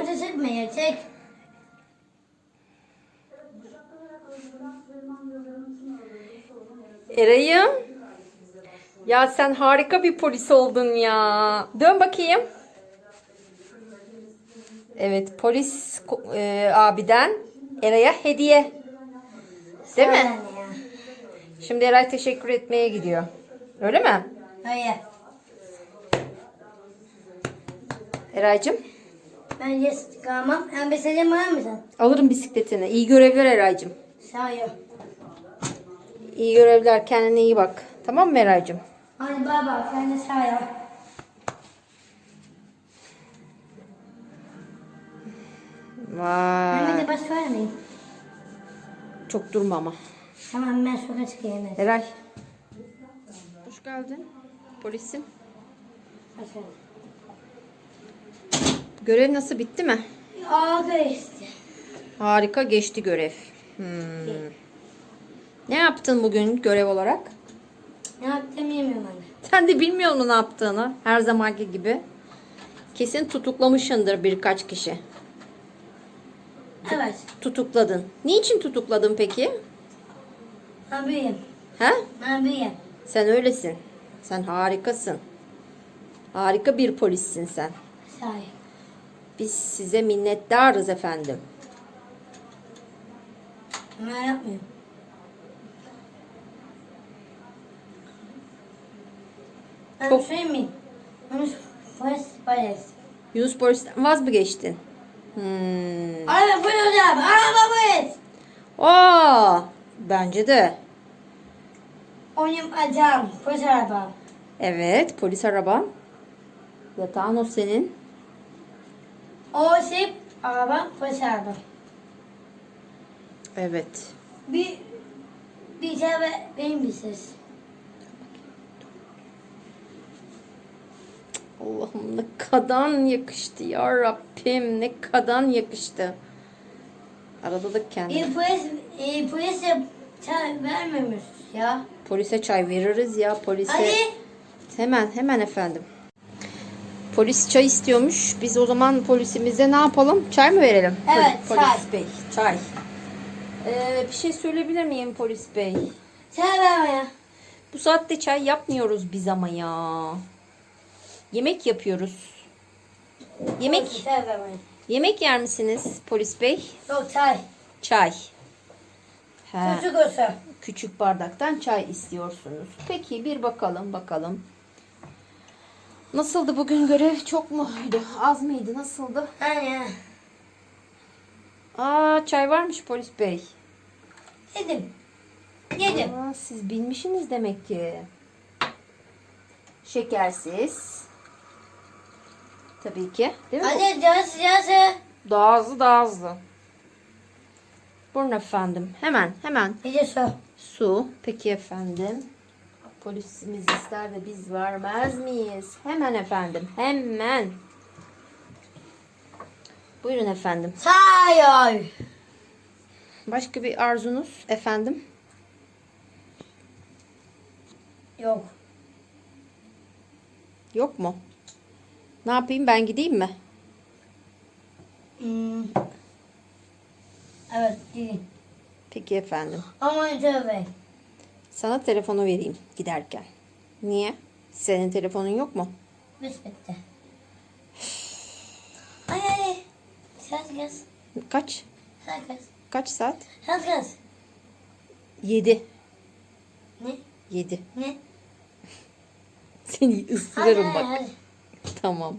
burada çekme çek. Eray'ım. Ya sen harika bir polis oldun ya. Dön bakayım. Evet polis e, abiden Eray'a hediye. Değil mi? Şimdi Eray teşekkür etmeye gidiyor. Öyle mi? Hayır. Eray'cığım Ben yes kalmam. Ben mesajım var mısın? alırım bisikletini. İyi görevler Eray'cığım. Sağ ol. İyi görevler kendine iyi bak. Tamam mı Eray'cığım? Hadi baba sen de sağ ol. Ben Vay. de baş var mıyım? Çok durma ama. Tamam ben sokağa çıkayım. hadi. Eray. Hoş geldin. Polisim. Baş ver. Görev nasıl bitti mi? Aa işte. Harika geçti görev. Hmm. Ne yaptın bugün görev olarak? Ne yaptım bilmiyorum anne. Sen de bilmiyor musun ne yaptığını? Her zamanki gibi. Kesin tutuklamışındır birkaç kişi. Evet. Tutukladın. Niçin tutukladın peki? Büyüğüm. He? Büyüğüm. Sen öylesin. Sen harikasın. Harika bir polissin sen. Ol. Biz size minnettarız efendim. Ben yapmıyorum. Ben Çok- şey? Onu polis polis. Yunus polisten vaz mı geçtin? Hmm. Araba polis abi. Araba polis. Aa, bence de. Onun acam. Polis araba. Evet, polis araban. Yatağın o senin. O şey araba araba. Evet. Bir bir tane benim bir ses. Allah'ım ne kadar yakıştı ya Rabbim. Ne kadar yakıştı. Arada da kendini. Bir polis, e, polise çay vermemiş ya. Polise çay veririz ya polise. Hadi. Hemen hemen efendim. Polis çay istiyormuş. Biz o zaman polisimize ne yapalım? Çay mı verelim? Evet, Pol- Polis çay. bey, çay. Ee, bir şey söyleyebilir miyim polis bey? Çay verme ya. Bu saatte çay yapmıyoruz biz ama ya. Yemek yapıyoruz. Yemek Çay yemek yer misiniz polis bey? Yok çay. Çay. He, Çocuk olsa. küçük bardaktan çay istiyorsunuz. Peki bir bakalım bakalım. Nasıldı bugün görev? Çok muydu? Az mıydı? Nasıldı? Anne. Aa çay varmış polis bey. Yedim. Yedim. Aa, siz bilmişsiniz demek ki. Şekersiz. Tabii ki. Değil mi? Hadi caz caz. Daha hızlı daha hızlı. Buyurun efendim. Hemen hemen. Bir de su. Su. Peki efendim. Polisimiz ister de biz vermez miyiz? Hemen efendim. Hemen. Buyurun efendim. Çay. Başka bir arzunuz efendim? Yok. Yok mu? Ne yapayım ben gideyim mi? Hmm. Evet değil. Peki efendim. Ama tövbe. Sana telefonu vereyim giderken. Niye? Senin telefonun yok mu? Bitti. Hadi hadi. Sen gaz. Kaç? Sen gaz. Kaç saat? Sen gaz. 7. Ne? 7. Ne? Seni ısırırım bak. hadi. Tamam.